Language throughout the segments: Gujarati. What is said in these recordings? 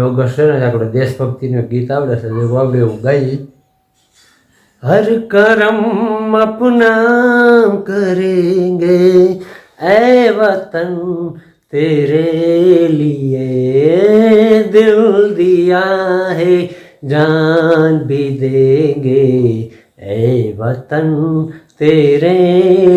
પંદરમી ઓગસ્ટ છે ને આપણે દેશભક્તિનું ગીત આવડે છે જે આપણે એવું ગાઈએ હર કરમ અપના કરેંગે એ વતન तेरे लिए दिल दिया है जान भी देंगे ए वतन तेरे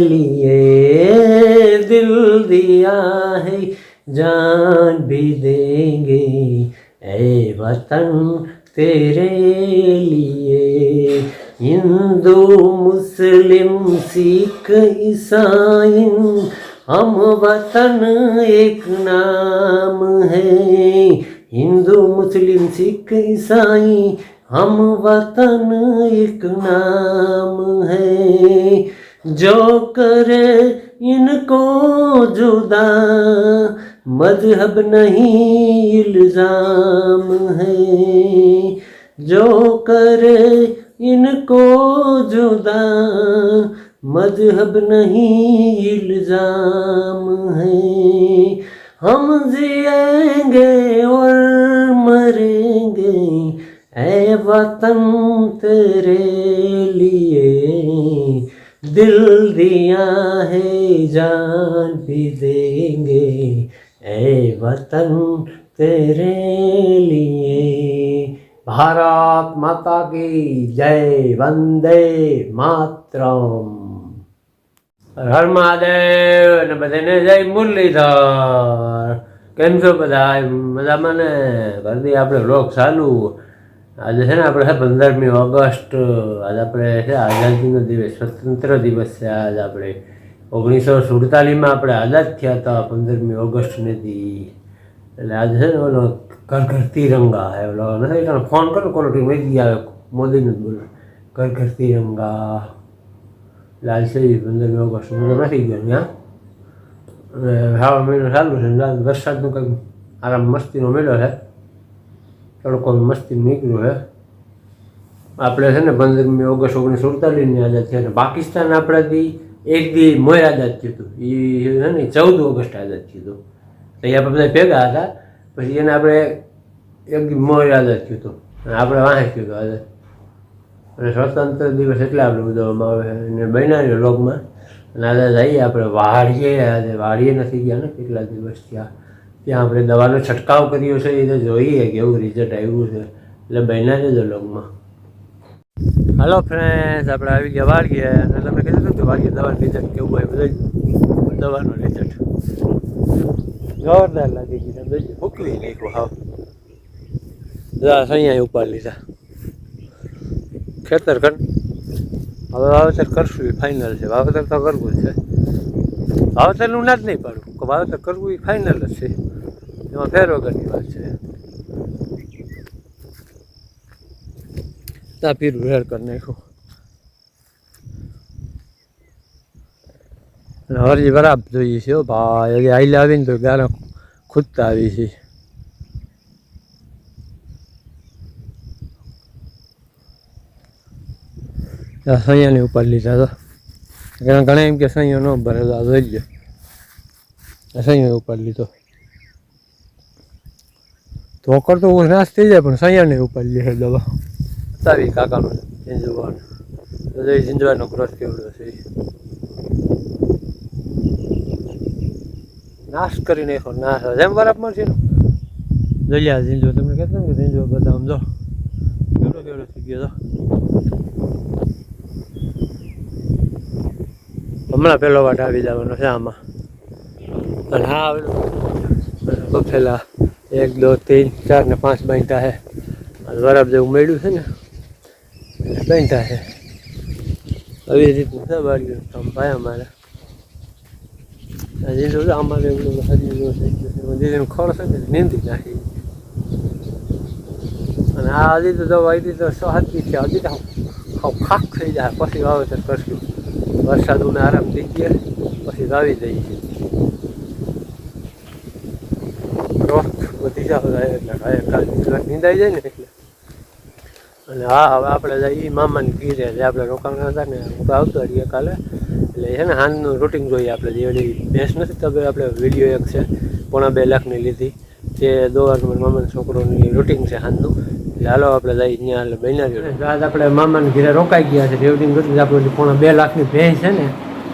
लिए दिल दिया है जान भी देंगे ए वतन तेरे लिए, हिंदू, मुस्लिम, सिख, ईसाई, हम वतन एक नाम है। हिंदू, मुस्लिम, सिख, ईसाई, हम वतन एक नाम है। जो करे इनको जुदा मज़हब नहीं इल्ज़ाम है। जो करे इनको जुदा, मज़हब नहीं इल्ज़ाम है। हम जिएँगे और मरेंगे, ऐ वतन तेरे लिए। दिल दिया है, जान भी देंगे। ऐ वतन तेरे लिए भारत माता की जय वंदे मातरम હર મહાદેવ અને બધાને જય મુરલીધર કેમ છો બધા મજામાં ને ભરતી આપણે વ્લોગ ચાલુ આજે છે ને આપણે છે પંદરમી ઓગસ્ટ આજે આપણે છે આઝાદીનો દિવસ સ્વતંત્ર દિવસ છે આજે આપણે ઓગણીસો સુડતાલીસમાં આપણે આઝાદ થયા હતા પંદરમી ઓગસ્ટને દી એટલે આજે છે ને ઓલો ઘર ઘર તિરંગા હે ઓલો નથી તને ફોન કરો કોનો ટીમ મેં આવે મોદીને જ બોલો ઘર ઘર તિરંગા લાલ છે પંદરમી ઓગસ્ટ હું તો નથી ગયો ત્યાં અને હાવા મહિનો ચાલુ છે લાલ વરસાદનું કંઈક આરામ મસ્તીનો મેળો છે તડકો મસ્તી નીકળ્યો છે આપણે છે ને પંદરમી ઓગસ્ટ ઓગણીસો સુડતાલીસની આઝાદ થયા ને પાકિસ્તાન આપણાથી એક દી મોય આઝાદ થયું હતું. એ ને, ચૌદ ઓગસ્ટ આઝાદ થયું હતું. તો બધા ભેગા હતા. પછી એને આપણે એક દી મોય આઝાદ થયું હતું. આપણે વાંહે થયું હતું આઝાદ. અને સ્વતંત્ર દિવસ એટલે આપણે ઉજવવામાં આવે અને બનાવ્યો લોકમાં. અને આઝાદ આવીએ આપણે વાડીએ આજે વાડીએ નથી ગયા ને, કેટલા દિવસ ત્યાં ત્યાં આપણે દવાનો છંટકાવ કર્યો છે. એ તો જોઈએ કેવું રિઝલ્ટ આવ્યું છે. એટલે બન્યા જજો લોગમાં હાલો ફ્રેન્ડ્સ આપણે આવી ગયા વાડીએ અને તમે કીધું હતું કે વાડીએ દવાનું રિઝલ્ટ કેવું હોય જોઈ દવાનું રિઝલ્ટ જોરદાર લાગી તમે જોઈ મોકલી નાખ્યું, હાવ. અહીંયા ઉપાડી લીધા. ખેતર કર. હવે વાવેતર કરશું એ ફાઇનલ છે. વાવેતર તો કરવું જ છે. વાવેતરનું ના જ નહીં પાડું. કે વાવેતર કરવું એ ફાઇનલ જ છે. એમાં ફેર વગરની વાત છે. ત્યાં પીરું રેડ કરી નાખ્યું. અને હરજી બરાબર જોઈએ છે ભાઈ. હજી આઈલે આવીને તો ગાના ખૂદતા આવી છે. સૈયાની ઉપર લીધા તો. ઘણા એમ કે સૈયો ન ભરે તો આ જોઈ લો આ સૈયો ઉપર લીધો. ધોકર તો નાશ થઈ જાય પણ સૈયાને ઉપર લે દવા. સારી કાકાનો ઝીંઝવાનો તો એ ઝીંઝવાનો ક્રોસ કેવડો છે ઈ. નાશ કરી નાખો નાશ જેમ બરાબર છે ને જોઈ લે આ ઝીંઝો તમને કહેતો ને કે ઝીંઝો બધા આમ જો કેવડો કેવડો થઈ ગયો તો હમણાં પેલો વાટ આવી જવાનો છે આમાં અને હા આવેલું બફેલા એક દો ત્રણ ચાર ને પાંચ બાંધતા છે અને બરાબર જેવું મળ્યું છે ને બાંધતા છે. આવી રીતનું છે બાળ્યું આમ ભાઈ અમારે. હજી જો અમારે એવું હજી થઈ ગયું છે. નીંદી નાખી. અને આ હજી તો દવા આવી તો સો હાથની છે, હજી તો ખાવ ખાક થઈ જાય. પછી વાવેતર કરશું. વરસાદ ઉને આરામ થઈ ગયા, પછી વાવી દઈએ. છીએ રોક બધી જાવ એટલે કાંઈ કાલ નીંદાઈ જાય ને એટલે. અને હા, હવે આપણે જઈએ મામાની ઘીરે જે આપણે રોકાણા હતા ને, હું આવતો રહીએ કાલે. એટલે છે ને હાનનું રૂટિંગ જોઈએ આપણે, જે ઓલી ભેંસ નથી તો આપણે વીડિયો એક છે, પોણા બે લાખની લીધી. તે દોવાનું મામાના છોકરોની રૂટિંગ છે હાનનું એટલે હાલો આપણે જઈએ ત્યાં એટલે બન્યા આજ આપણે મામાને ઘરે રોકાઈ ગયા છે રેવડિંગ કરી આપણે પોણા બે લાખની ભેંસ છે ને,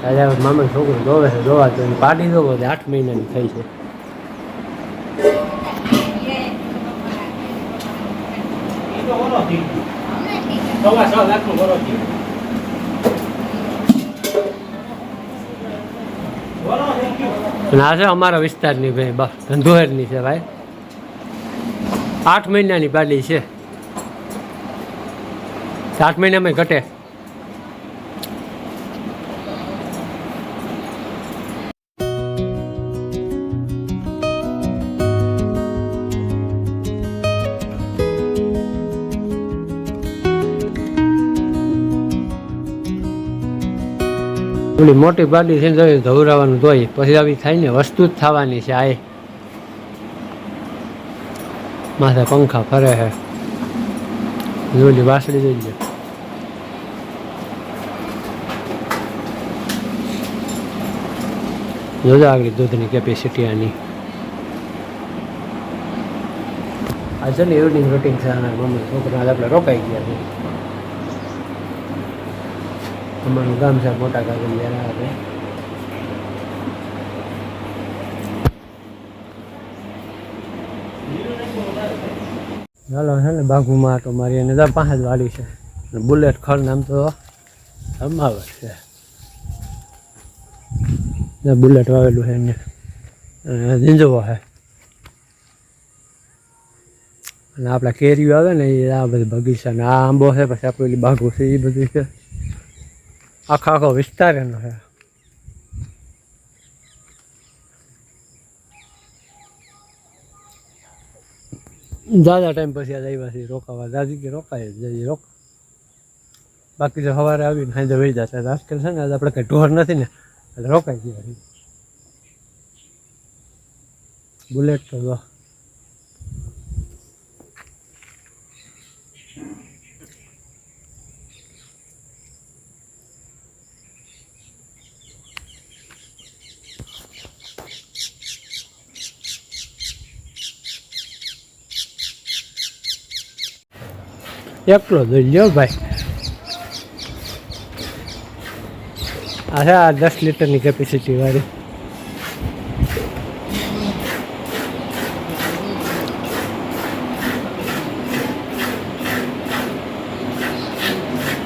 આજે મામાને છોકરો દોવે છે, દોવા તો એની પાડી દો એટલે આઠ મહિનાની થઈ છે. અને ના, છે, અમારા વિસ્તારની ભાઈ બસ, ધંધોહેરની છે, ભાઈ. આઠ મહિનાની પાડી છે. આઠ મહિનામાં ઘટે. ઓલી મોટી પાડી છે ને જોઈએ ધવરાવાનું તોય પછી આવી થાય ને વસ્તુ જ થવાની છે આ માથે પંખા ફરે છે ઓલી વાસળી જોઈ લો જોજો આગળ દૂધની કેપેસિટી આની આ છે ને ઇવનિંગ રૂટિંગ છે આના મમ્મી છોકરા આજે આપણે રોકાઈ ગયા છે અમારું ગામ છે, મોટા કાગળિયા આવે. ચાલો છે ને બાઘુમાં આટો મારી અને ત્યાં પાંચ વાળી છે. બુલેટ ખર નામ તો અમાવર છે. બુલેટ વાવેલું છે એને ઝીંઝવો છે. અને આપણા કેરીઓ આવે ને, એ આ બધી બગીચા ને આ આંબો છે, પછી આપણે પેલી છે, એ બધું છે. આખો આખો વિસ્તાર એનો છે. દાદા ટાઈમ પછી આ આવ્યા છીએ રોકાવા. દાદી કે રોકાય જ જઈએ રોક. બાકી તો સવારે આવીને સાંજે વહી જતા આજકાલ છે ને આજે આપણે કંઈ ઢોર નથી ને, એટલે રોકાઈ ગયા બુલેટ તો એકલો જોઈ લ્યો ભાઈ આ છે આ દસ લીટરની કેપેસિટી વાળી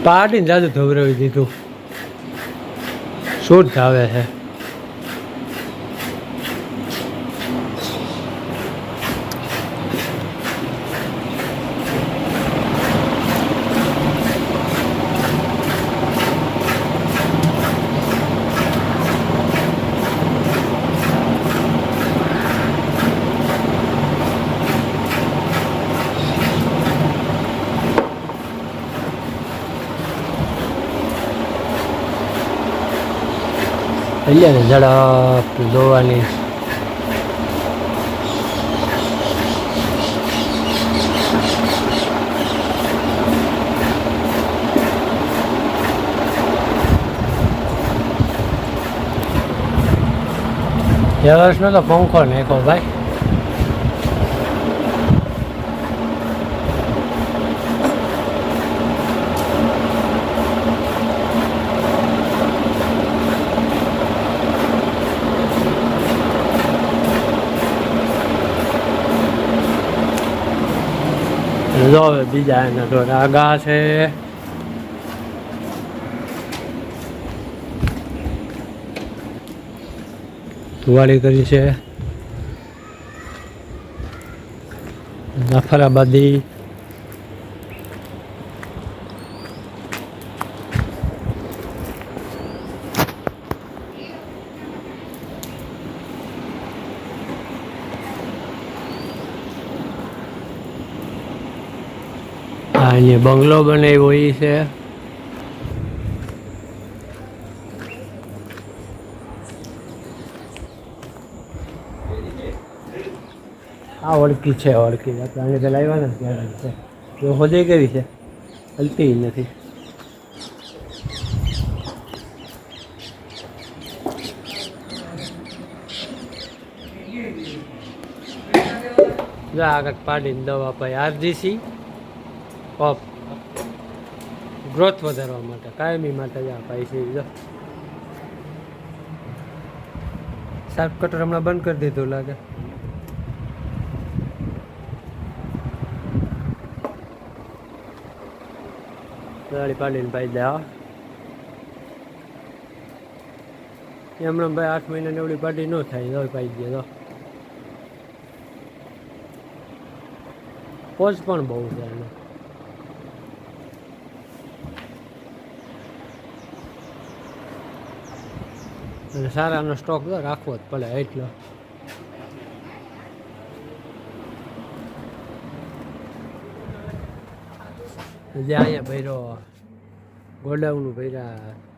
પાડીને જાદુ ધવરાવી દીધું શુદ્ધ આવે છે એટલે ને ઝડપ દોવાની વર્ષનો તો પંખો નાખો ભાઈ? જો હવે બીજા એના ઢોર આગા છે. તુવાળી કરી છે. જાફરાબાદી આ અહીંયા બંગલો બનાવ્યો એ છે આ ઓળખી છે ઓળખી આપણે આને પેલા આવ્યા ને ત્યારે છે તો હોદે કેવી છે હલતી નથી જો આગળ પાડીને દવા પાઈ આરજીસી પપ ગ્રોથ વધારવા માટે. કાયમી માટે જ પાઈ છે, જો. સાફ કટર હમણાં બંધ કરી દીધું લાગે. ગાડી પાડીને પાઈ દે હા. એમણે ભાઈ આઠ મહિનાની એવડી પાડી ન થાય તો પાઈ દે તો પોચ પણ બહુ છે એનો. અને સારાનો સ્ટોક રાખવો જ પડે એટલો. જે અહીંયા ભૈરો ગોડાઉનું ભર્યા